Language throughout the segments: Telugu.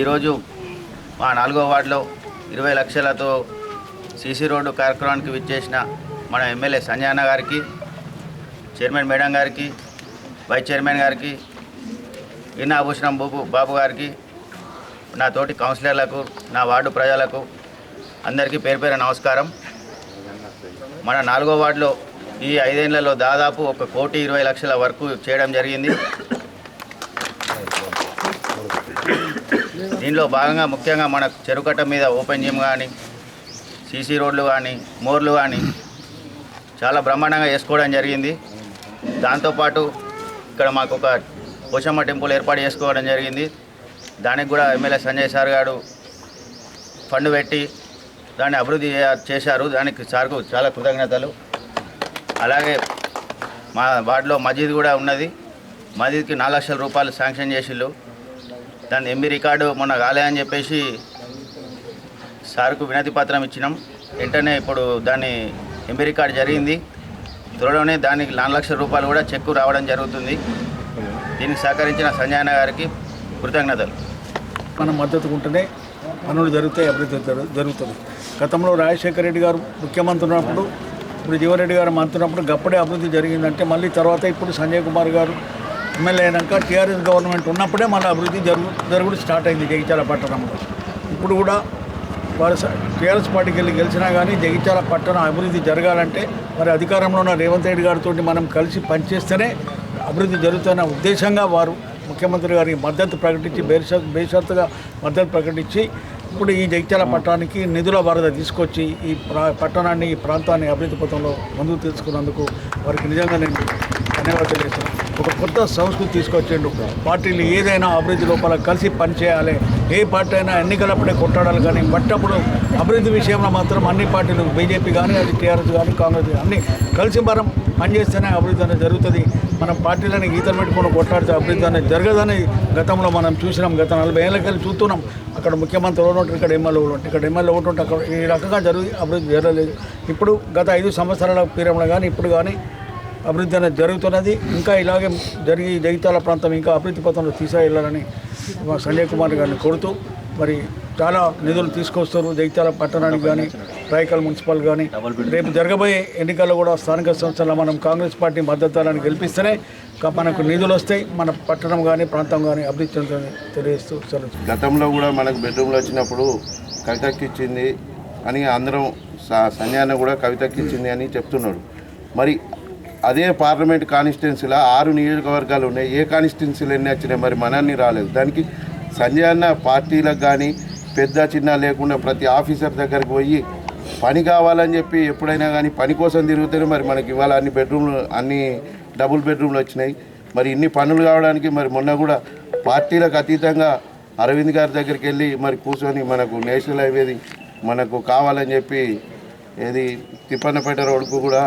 ఈరోజు మా నాలుగో వార్డులో ఇరవై లక్షలతో సీసీ రోడ్డు కార్యక్రమానికి విచ్చేసిన మన ఎమ్మెల్యే సంజయన గారికి చైర్మన్ మేడం గారికి వైస్ చైర్మన్ గారికి ఇన్న ఆభూషణం బాబు బాబు గారికి నా తోటి కౌన్సిలర్లకు నా వార్డు ప్రజలకు అందరికీ పేరు పేరు నమస్కారం. మన నాలుగో వార్డులో ఈ ఐదేళ్ళలో దాదాపు ఒక కోటి ఇరవై లక్షల వరకు చేయడం జరిగింది. దీనిలో భాగంగా ముఖ్యంగా మన చెరుకట్ట మీద ఓపెన్ జిమ్ కానీ సీసీ రోడ్లు కానీ మోర్లు కానీ చాలా బ్రహ్మాండంగా వేసుకోవడం జరిగింది. దాంతోపాటు ఇక్కడ మాకు ఒక పోషమ్మ టెంపుల్ ఏర్పాటు చేసుకోవడం జరిగింది. దానికి కూడా ఎమ్మెల్యే సంజయ్ సార్ గారు ఫండ్ పెట్టి దాన్ని అభివృద్ధి చేశారు. దానికి సార్కు చాలా కృతజ్ఞతలు. అలాగే మా వార్డులో మసీద్ కూడా ఉన్నది. మసీద్కి నాలుగు లక్షల రూపాయలు శాంక్షన్ చేసిళ్ళు. దాని ఎంబీ రికార్డు మొన్న కాలేదని చెప్పేసి సార్కు వినతి పత్రం ఇచ్చినాం. వెంటనే ఇప్పుడు దాన్ని ఎంబీ రికార్డు జరిగింది. త్వరలోనే దానికి నాలుగు లక్షల రూపాయలు కూడా చెక్కు రావడం జరుగుతుంది. దీనికి సహకరించిన సంజయన గారికి కృతజ్ఞతలు. మనం మద్దతు ఉంటేనే పనులు జరుగుతాయి అభివృద్ధి జరుగుతుంది. గతంలో రాజశేఖర రెడ్డి గారు ముఖ్యమంత్రి ఉన్నప్పుడు ఇప్పుడు జీవరెడ్డి గారు మంత్రి ఉన్నప్పుడు గప్పుడే అభివృద్ధి జరిగిందంటే మళ్ళీ తర్వాత ఇప్పుడు సంజయ్ కుమార్ గారు ఎమ్మెల్యే అయినాక టీఆర్ఎస్ గవర్నమెంట్ ఉన్నప్పుడే మన అభివృద్ధి జరుగు జరుగుడు స్టార్ట్ అయింది జగిత్యాల పట్టణంలో ఇప్పుడు కూడా వారు టీఆర్ఎస్ పార్టీకి వెళ్ళి గెలిచినా కానీ జగిత్యాల పట్టణం అభివృద్ధి జరగాలంటే మరి అధికారంలో ఉన్న రేవంత్ రెడ్డి గారితో మనం కలిసి పనిచేస్తేనే అభివృద్ధి జరుగుతున్న ఉద్దేశంగా వారు ముఖ్యమంత్రి గారికి మద్దతు ప్రకటించి బేష బేషరతుగా మద్దతు ప్రకటించి ఇప్పుడు ఈ జగిత్యాల పట్టణానికి నిధుల వరద తీసుకొచ్చి ఈ ప్రా పట్టణాన్ని ఈ ప్రాంతాన్ని అభివృద్ధి పథంలో ముందుకు తీసుకున్నందుకు వారికి నిజంగా నేను ధన్యవాదాలు చేస్తున్నాను ఒక కొత్త సంస్కృతి తీసుకొచ్చిండు. పార్టీలు ఏదైనా అభివృద్ధి లోపల కలిసి పనిచేయాలి. ఏ పార్టీ అయినా ఎన్నికలప్పుడే కొట్టాడాలి కానీ బట్టప్పుడు అభివృద్ధి విషయంలో మాత్రం అన్ని పార్టీలు బీజేపీ కానీ అది టీఆర్ఎస్ కానీ కాంగ్రెస్ కానీ అన్ని కలిసి మనం పనిచేస్తేనే అభివృద్ధి అనేది జరుగుతుంది. మనం పార్టీలని గీతలు పెట్టుకొని కొట్లాడితే అభివృద్ధి అనేది జరగదని గతంలో మనం చూసినాం. గత నలభై ఏళ్ళకెళ్ళి చూస్తున్నాం. అక్కడ ముఖ్యమంత్రి ఉంటారు ఇక్కడ ఎమ్మెల్యే ఒకటి ఉంటారు ఇక్కడ ఎమ్మెల్యే ఒకటి అక్కడ ఈ రకంగా జరుగు అభివృద్ధి జరగలేదు. ఇప్పుడు గత ఐదు సంవత్సరాల పీరియడ్లో కానీ ఇప్పుడు కానీ అభివృద్ధి అనేది జరుగుతున్నది. ఇంకా ఇలాగే జరిగి జగిత్యాల ప్రాంతం ఇంకా అభివృద్ధి పథంలో తీసుకెళ్ళాలని సంజయ్ కుమార్ గారిని కోరుతూ మరి చాలా నిధులు తీసుకొస్తారు జగిత్యాల పట్టణానికి కానీ రాయకల్ మున్సిపల్ కానీ రేపు జరగబోయే ఎన్నికల్లో కూడా స్థానిక సంస్థల్లో మనం కాంగ్రెస్ పార్టీ మద్దతులను గెలిపిస్తేనే మనకు నిధులు వస్తాయి. మన పట్టణం కానీ ప్రాంతం కానీ అభివృద్ధి చెందుతుంది తెలియజేస్తూ సెలవు గతంలో కూడా మనకు బెడ్రూమ్లో వచ్చినప్పుడు కవితకి ఇచ్చింది అని అందరం స- సంజయ్ కూడా కవితకి ఇచ్చింది అని చెప్తున్నాడు. మరి అదే పార్లమెంట్ కాన్స్టిట్యున్సీలో ఆరు నియోజకవర్గాలు ఉన్నాయి. ఏ కాన్స్టిట్యున్సీలు ఎన్ని వచ్చినాయి మరి మనల్ని రాలేదు. దానికి సంజయ్ అన్న పార్టీలకు కానీ పెద్ద చిన్న లేకుండా ప్రతి ఆఫీసర్ దగ్గరికి పోయి పని కావాలని చెప్పి ఎప్పుడైనా కానీ పని కోసం తిరుగుతేనే మరి మనకి ఇవాళ అన్ని బెడ్రూమ్లు అన్ని డబుల్ బెడ్రూమ్లు వచ్చినాయి. మరి ఇన్ని పనులు కావడానికి మరి మొన్న కూడా పార్టీలకు అతీతంగా అరవింద్ గారి దగ్గరికి వెళ్ళి మరి కూర్చొని మనకు నేషనల్ హైవేది మనకు కావాలని చెప్పి ఏది తిప్పన్నపేట రోడ్కు కూడా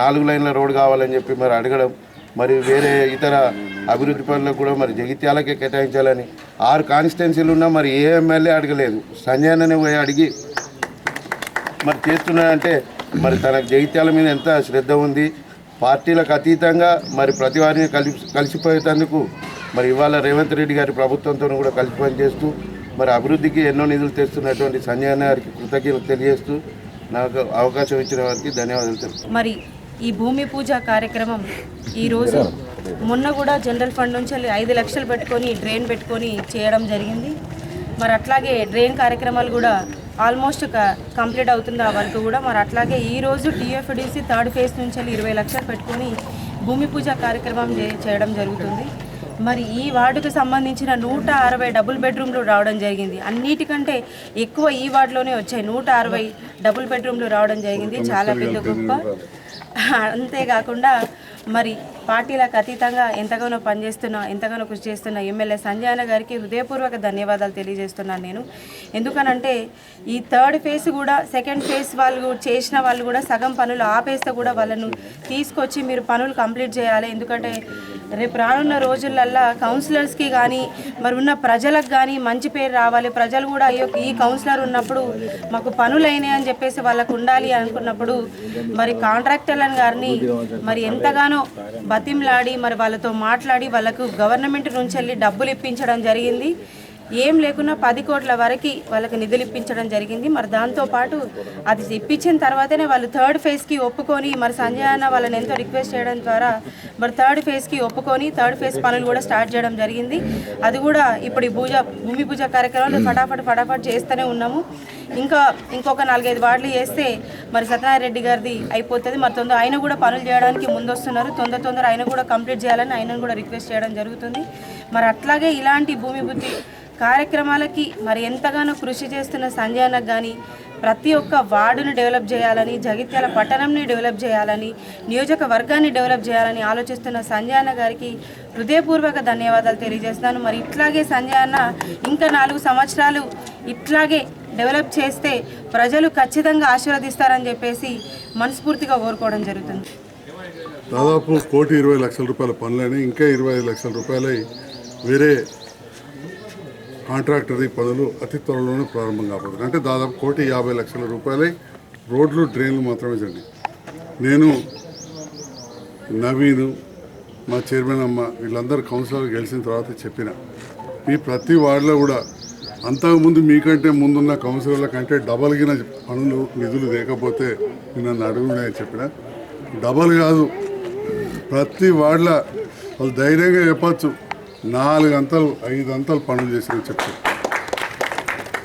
నాలుగు లైన్ల రోడ్ కావాలని చెప్పి మరి అడగడం మరి వేరే ఇతర అభివృద్ధి పనులకు కూడా మరి జగిత్యాలకే కేటాయించాలని. ఆరు కాన్స్టిట్యున్సీలు ఉన్నా మరి ఏ ఎమ్మెల్యే అడగలేదు. సంజయ్ పోయి అడిగి మరి చేస్తున్నాడంటే మరి తన జగిత్యాల మీద ఎంత శ్రద్ధ ఉంది పార్టీలకు అతీతంగా మరి ప్రతి వారిని కలిసి కలిసిపోయేటందుకు మరి ఇవాళ రేవంత్ రెడ్డి గారి ప్రభుత్వంతో కూడా కలిసి పనిచేస్తూ మరి అభివృద్ధికి ఎన్నో నిధులు తెస్తున్నటువంటి సంజయ్ గారికి కృతజ్ఞతలు తెలియజేస్తూ నాకు అవకాశం ఇచ్చిన వారికి ధన్యవాదాలు తెలుపు మరి ఈ భూమి పూజ కార్యక్రమం ఈరోజు మొన్న కూడా జనరల్ ఫండ్ నుంచి వెళ్ళి ఐదు లక్షలు పెట్టుకొని డ్రైన్ పెట్టుకొని చేయడం జరిగింది. మరి అట్లాగే డ్రైన్ కార్యక్రమాలు కూడా ఆల్మోస్ట్ క- కంప్లీట్ అవుతుంది ఆ కూడా. మరి అట్లాగే ఈరోజు టీఎఫ్డిసి థర్డ్ ఫేజ్ నుంచి వెళ్ళి ఇరవై లక్షలు పెట్టుకొని భూమి పూజ కార్యక్రమం చే- చేయడం జరుగుతుంది. మరి ఈ వార్డుకు సంబంధించిన నూట అరవై డబుల్ బెడ్రూమ్లు రావడం జరిగింది. అన్నిటికంటే ఎక్కువ ఈ వార్డులోనే వచ్చాయి. నూట అరవై డబుల్ బెడ్రూమ్లు రావడం జరిగింది. చాలా పెద్ద గొప్ప. అంతేకాకుండా మరి పార్టీలకు అతీతంగా ఎంతగానో పనిచేస్తున్న ఎంతగానో కృషి చేస్తున్న ఎమ్మెల్యే సంజయ్ అన్న గారికి హృదయపూర్వక ధన్యవాదాలు తెలియజేస్తున్నాను నేను. ఎందుకనంటే ఈ థర్డ్ ఫేజ్ కూడా సెకండ్ ఫేజ్ వాళ్ళు చేసిన వాళ్ళు కూడా సగం పనులు ఆపేస్తే కూడా వాళ్ళను తీసుకొచ్చి మీరు పనులు కంప్లీట్ చేయాలి. ఎందుకంటే రేపు రానున్న రోజులల్లా కౌన్సిలర్స్కి కానీ మరి ఉన్న ప్రజలకు కానీ మంచి పేరు రావాలి. ప్రజలు కూడా అయ్యో ఈ కౌన్సిలర్ ఉన్నప్పుడు మాకు పనులు అని చెప్పేసి వాళ్ళకు ఉండాలి అనుకున్నప్పుడు మరి కాంట్రాక్టర్లను గారిని మరి ఎంతగానో బతిమ్లాడి మరి వాళ్ళతో మాట్లాడి వాళ్ళకు గవర్నమెంట్ నుంచి వెళ్ళి డబ్బులు ఇప్పించడం జరిగింది. ఏం లేకున్నా పది కోట్ల వరకు వాళ్ళకి నిధులు ఇప్పించడం జరిగింది. మరి దాంతోపాటు అది ఇప్పించిన తర్వాతనే వాళ్ళు థర్డ్ ఫేజ్కి ఒప్పుకొని మరి సంజయ్ అన్న వాళ్ళని ఎంతో రిక్వెస్ట్ చేయడం ద్వారా మరి థర్డ్ ఫేజ్కి ఒప్పుకొని థర్డ్ ఫేజ్ పనులు కూడా స్టార్ట్ చేయడం జరిగింది. అది కూడా ఇప్పుడు ఈ పూజ భూమి పూజ కార్యక్రమాలు ఫటాఫట్ ఫటాఫట్ చేస్తూనే ఉన్నాము. ఇంకా ఇంకొక నాలుగైదు వార్డులు చేస్తే మరి సత్యనారాయణ రెడ్డి గారిది అయిపోతుంది. మరి తొందర ఆయన కూడా పనులు చేయడానికి ముందొస్తున్నారు. తొందర తొందర ఆయన కూడా కంప్లీట్ చేయాలని ఆయన కూడా రిక్వెస్ట్ చేయడం జరుగుతుంది. మరి అట్లాగే ఇలాంటి భూమి బుద్ధి కార్యక్రమాలకి మరి ఎంతగానో కృషి చేస్తున్న సంజయ్ అన్నకు కానీ ప్రతి ఒక్క వార్డును డెవలప్ చేయాలని జగిత్యాల పట్టణంని డెవలప్ చేయాలని నియోజకవర్గాన్ని డెవలప్ చేయాలని ఆలోచిస్తున్న సంజయ్ అన్న గారికి హృదయపూర్వక ధన్యవాదాలు తెలియజేస్తున్నాను. మరి ఇట్లాగే సంజయ్ అన్న ఇంకా నాలుగు సంవత్సరాలు ఇట్లాగే డెవలప్ చేస్తే ప్రజలు ఖచ్చితంగా ఆశీర్వదిస్తారని చెప్పేసి మనస్ఫూర్తిగా కోరుకోవడం జరుగుతుంది. దాదాపు కోటి ఇరవై లక్షల రూపాయల పనులని ఇంకా ఇరవై ఐదు లక్షల రూపాయలై వేరే కాంట్రాక్టరీ పనులు అతి త్వరలోనే ప్రారంభం కాబోతుంది. అంటే దాదాపు కోటి యాభై లక్షల రూపాయలై రోడ్లు డ్రైన్లు మాత్రమే జరిగింది నేను నవీను మా చైర్మన్ అమ్మ వీళ్ళందరూ కౌన్సిలర్ గెలిచిన తర్వాత చెప్పిన మీ ప్రతి వార్డులో కూడా అంతకుముందు మీకంటే ముందున్న కౌన్సిలర్ల కంటే డబల్గిన పనులు నిధులు లేకపోతే నన్ను అడుగునే చెప్పిన? డబల్ కాదు. ప్రతి వార్డుల వాళ్ళు ధైర్యంగా చెప్పచ్చు. నాలుగు అంతలు ఐదు అంతలు పనులు చేసిన చెప్తారు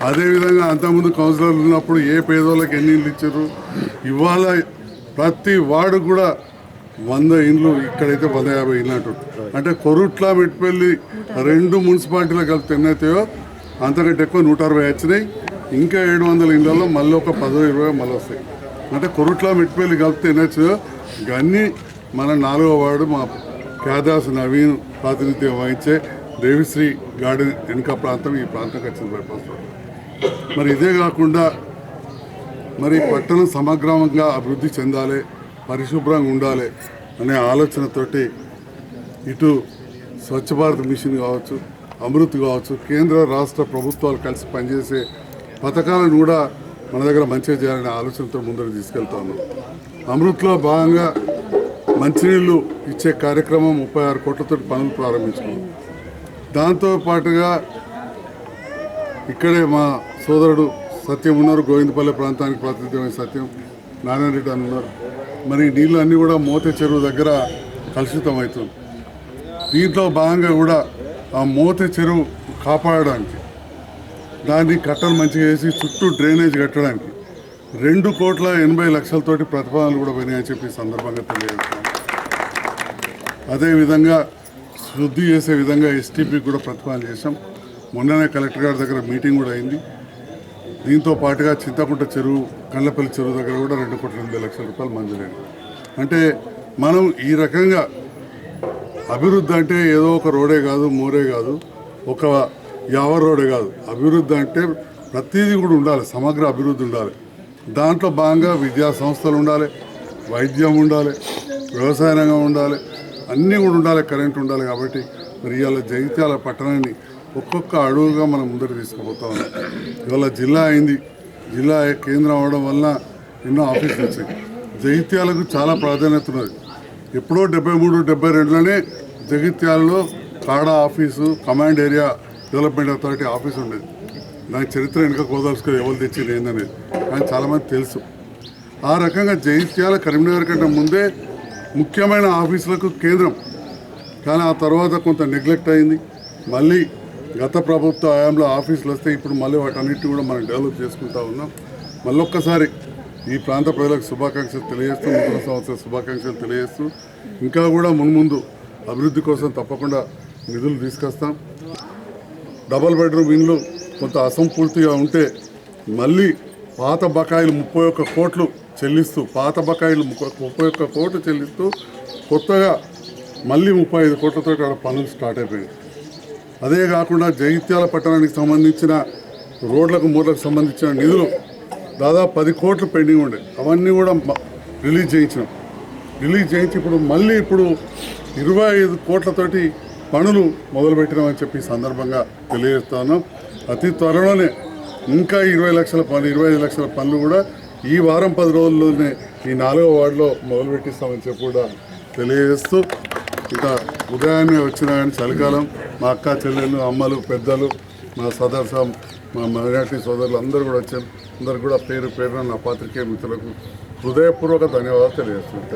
అదేవిధంగా అంతకుముందు కౌన్సిలర్లు ఉన్నప్పుడు ఏ పేదోళ్ళకి ఎన్ని ఇళ్ళు ఇచ్చారు? ఇవాళ ప్రతి వార్డు కూడా వంద ఇండ్లు ఇక్కడైతే వంద యాభై ఇండ్లు అంటారు అంటే కొరుట్ల మెట్పల్లి రెండు మున్సిపాలిటీలు కలిపి ఎన్నైతాయో అంతకంటే ఎక్కువ నూట అరవై వచ్చినాయి. ఇంకా ఏడు వందల ఇళ్ళల్లో మళ్ళీ ఒక పదో ఇరవై మళ్ళీ వస్తాయి. అంటే కొరుట్ల మెట్పల్లి కలిపితే ఎన్నొచ్చాయో ఇవన్నీ మన నాలుగో వార్డు మా క్యాదాస్ నవీన్ ప్రాతినిధ్యం వహించే దేవిశ్రీ గార్డెన్ వెనుక ప్రాంతం ఈ ప్రాంతం వచ్చింది బైపాస్ మరి ఇదే కాకుండా మరి పట్టణం సమగ్రంగా అభివృద్ధి చెందాలి పరిశుభ్రంగా ఉండాలి అనే ఆలోచనతోటి ఇటు స్వచ్ఛ భారత్ మిషన్ కావచ్చు అమృత్ కావచ్చు కేంద్ర రాష్ట్ర ప్రభుత్వాలు కలిసి పనిచేసే పథకాలను కూడా మన దగ్గర మంచిగా చేయాలనే ఆలోచనతో ముందుకు తీసుకెళ్తా ఉన్నాం. అమృత్లో భాగంగా మంచినీళ్ళు ఇచ్చే కార్యక్రమం ముప్పై ఆరు కోట్లతో పనులు ప్రారంభించుకున్నాం. దాంతో పాటుగా ఇక్కడే మా సోదరుడు సత్యం ఉన్నారు గోవిందపల్లి ప్రాంతానికి ప్రాతినిధ్యమైన సత్యం నారాయణ రెడ్డి అని ఉన్నారు. మరి నీళ్ళు అన్నీ కూడా మోతే చెరువు దగ్గర కలుషితం అవుతుంది దీంట్లో భాగంగా కూడా ఆ మోత చెరువు కాపాడడానికి దాన్ని కట్టలు మంచిగా వేసి చుట్టూ డ్రైనేజ్ కట్టడానికి రెండు కోట్ల ఎనభై లక్షలతోటి ప్రతిపాదనలు కూడా పోయినాయని చెప్పి సందర్భంగా తెలియజేస్తున్నాం. అదేవిధంగా శుద్ధి చేసే విధంగా ఎస్టీపీ కూడా ప్రతిపాదన చేశాం. మొన్ననే కలెక్టర్ గారి దగ్గర మీటింగ్ కూడా అయింది. దీంతో పాటుగా చింతకుంట చెరువు కళ్ళపల్లి చెరువు దగ్గర కూడా రెండు కోట్ల ఎనభై లక్షల రూపాయలు మంజూరైంది. అంటే మనం ఈ రకంగా అభివృద్ధి అంటే ఏదో ఒక రోడే కాదు మోరే కాదు ఒక ఎవరి రోడే కాదు. అభివృద్ధి అంటే ప్రతిదీ కూడా ఉండాలి సమగ్ర అభివృద్ధి ఉండాలి. దాంట్లో భాగంగా విద్యా సంస్థలు ఉండాలి వైద్యం ఉండాలి వ్యవసాయ రంగం ఉండాలి అన్నీ కూడా ఉండాలి కరెంట్ ఉండాలి కాబట్టి మరి ఇవాళ జగిత్యాల పట్టణాన్ని ఒక్కొక్క అడుగుగా మనం ముందర తీసుకుపోతా ఉన్నాం. ఇవాళ జిల్లా అయింది. జిల్లా కేంద్రం అవడం వల్ల ఎన్నో ఆఫీసులు వచ్చాయి. జగిత్యాలకు చాలా ప్రాధాన్యత ఉన్నది. ఎప్పుడో డెబ్బై మూడు డెబ్బై రెండులోనే జగిత్యాలలో CADA office command area development authority office ఉండేది దాని చరిత్ర వెనుక కోదలుచుకొని ఎవరు తెచ్చింది ఏందనేది. కానీ చాలామంది తెలుసు. ఆ రకంగా జగిత్యాల కరీంనగర్ కంటే ముందే ముఖ్యమైన ఆఫీసులకు కేంద్రం. కానీ ఆ తర్వాత కొంత నెగ్లెక్ట్ అయింది. మళ్ళీ గత ప్రభుత్వ హయాంలో ఆఫీసులు వస్తే ఇప్పుడు మళ్ళీ వాటన్నిటిని కూడా మనం డెవలప్ చేసుకుంటా ఉన్నాం. మళ్ళొక్కసారి ఈ ప్రాంత ప్రజలకు శుభాకాంక్షలు తెలియజేస్తూ నూతన సంవత్సర శుభాకాంక్షలు తెలియజేస్తూ ఇంకా కూడా మున్ముందు అభివృద్ధి కోసం తప్పకుండా నిధులు తీసుకొస్తాం. డబల్ బెడ్రూమ్ ఇండ్లు కొంత అసంపూర్తిగా ఉంటే మళ్ళీ పాత బకాయిలు ముప్పై ఒక్క కోట్లు చెల్లిస్తూ పాత బకాయిలు ముప్పై- ముప్పై ఒక్క కోట్లు చెల్లిస్తూ కొత్తగా మళ్ళీ ముప్పై ఐదు కోట్లతో ఇక్కడ పనులు స్టార్ట్ అయిపోయాయి. అదే కాకుండా జగిత్యాల పట్టణానికి సంబంధించిన రోడ్లకు మూలకు సంబంధించిన నిధులు దాదాపు పది కోట్లు పెండింగ్ ఉండే. అవన్నీ కూడా రిలీజ్ చేయించినాం. రిలీజ్ చేయించి ఇప్పుడు మళ్ళీ ఇప్పుడు ఇరవై ఐదు కోట్లతోటి పనులు మొదలుపెట్టినామని చెప్పి సందర్భంగా తెలియజేస్తాను అతి త్వరలోనే ఇంకా ఇరవై లక్షల పనులు ఇరవై ఐదు లక్షల పనులు కూడా ఈ వారం పది రోజుల్లోనే ఈ నాలుగో వార్డులో మొదలుపెట్టిస్తామని చెప్పి కూడా తెలియజేస్తూ ఇక ఉదయాన్నే వచ్చిన కానీ చలికాలం. మా అక్క చెల్లెళ్ళు అమ్మలు పెద్దలు మా సదస్య మా మైనార్టీ సోదరులు అందరూ కూడా వచ్చారు అందరు కూడా పేరు పేరున నా పాత్రికేయ మిత్రులకు హృదయపూర్వక ధన్యవాదాలు తెలియజేస్తున్నాను.